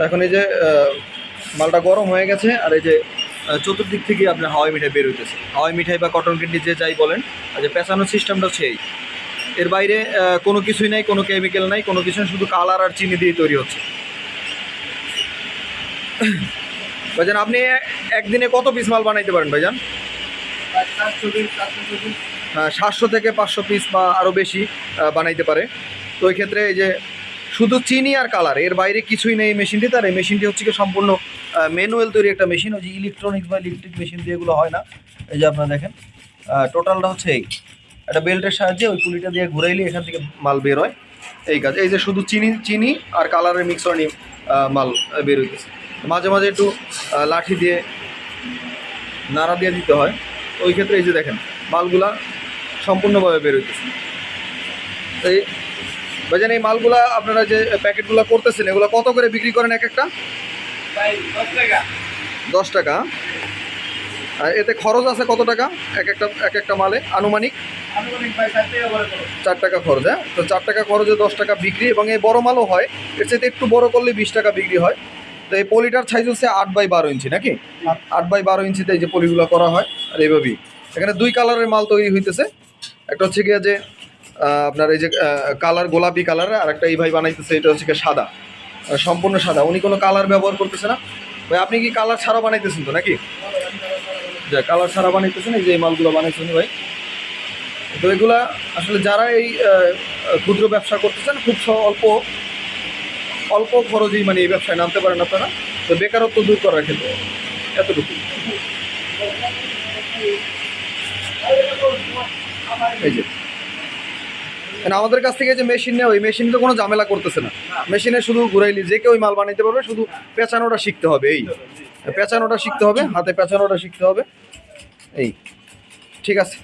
তো এখন এই যে মালটা গরম হয়ে গেছে আর এই যে চতুর্দিক থেকে আপনার হাওয়াই মিঠাই বের হইতেছে। হাওয়াই মিঠাই বা কটন ক্যান্ডি যে যাই বলেন, আর যে পেঁচানোর সিস্টেমটা সেই। এর বাইরে কোনো কিছুই নাই, কোনো কেমিক্যাল নাই, কোনো কিছু শুধু কালার আর চিনি দিয়ে তৈরি হচ্ছে। ভাইজান, আপনি একদিনে কত পিস মাল বানাইতে পারেন ভাইজান? হ্যাঁ সাতশো থেকে পাঁচশো পিস বা আরও বেশি বানাইতে পারে। তো ওই ক্ষেত্রে এই যে শুধু চিনি আর কালারের বাইরে কিছুই নেই মেশিনটি তার এই মেশিনটি হচ্ছে কি সম্পূর্ণ ম্যানুয়াল তৈরি একটা মেশিন ওই যে ইলেকট্রনিক্স বা ইলেকট্রিক মেশিন দিয়ে এগুলো হয় না। এই যে আপনারা দেখেন টোটালটা হচ্ছে এই। একটা বেল্টের সাহায্যে ওই পুলিটা দিয়ে ঘুরাইলে এখান থেকে মাল বের হয় এই কাজ। এই যে শুধু চিনি চিনি আর কালারের মিক্সর নিয়ে মাল আহ, বের হইতেছে। মাঝে মাঝে একটু লাঠি দিয়ে নাড়া দিয়ে দিতে হয়। ওই ক্ষেত্রে এই যে দেখেন মালগুলা সম্পূর্ণভাবে বের হইতেছে। তো এই ভাইজান এই মালগুলা আপনারা যে প্যাকেটগুলো করতেছেন এগুলো কত করে বিক্রি করেন এক একটা? দশ টাকা। আর এতে খরচ আছে কত টাকা? এক একটা এক একটা মালে আনুমানিক? চার টাকা খরচ। হ্যাঁ? তো চার টাকা খরচে দশ টাকা বিক্রি এবং এই বড় মালও হয়। এর চাইতে একটু বড় করলে বিশ টাকা বিক্রি হয়। তো এই পলিটার সাইজ হচ্ছে আট বাই বারো ইঞ্চি নাকি? আট। বাই বারো ইঞ্চিতে এই যে পলিগুলো করা হয় আর এইভাবেই। এখানে দুই কালারের মাল তৈরি হইতেছে। একটা হচ্ছে গিয়ে যে আপনার এই যে কালার, গোলাপি কালার, আর একটা এই ভাই বানাইতেছে, এটা হচ্ছে সাদা। সম্পূর্ণ সাদা। উনি কোনো কালার ব্যবহার করতেছে না। ভাই, আপনি কি কালার ছাড়া বানাইতেছেন তো নাকি? যা কালার ছাড়া বানাইতেছেন, এই যে এই মালগুলো বানাইছেন ভাই। তো এগুলা আসলে যারা এই ক্ষুদ্র ব্যবসা করতেছেন, খুব অল্প অল্প খরচেই মানে এই ব্যবসায় নামতে পারেন আপনারা। তো বেকারত্ব দূর করার ক্ষেত্রে, এতটুকু। এই যে। মানে আমাদের কাছ থেকে যে মেশিন নেয়, ওই মেশিন তো কোনো ঝামেলা করতেছে না। মেশিনে শুধু ঘুরাইলি, যে কেউ মাল বানাইতে পারবে, শুধু পেঁচানোটা শিখতে হবে, এই। পেঁচানোটা শিখতে হবে, হাতে পেঁচানোটা শিখতে হবে, এই। ঠিক আছে।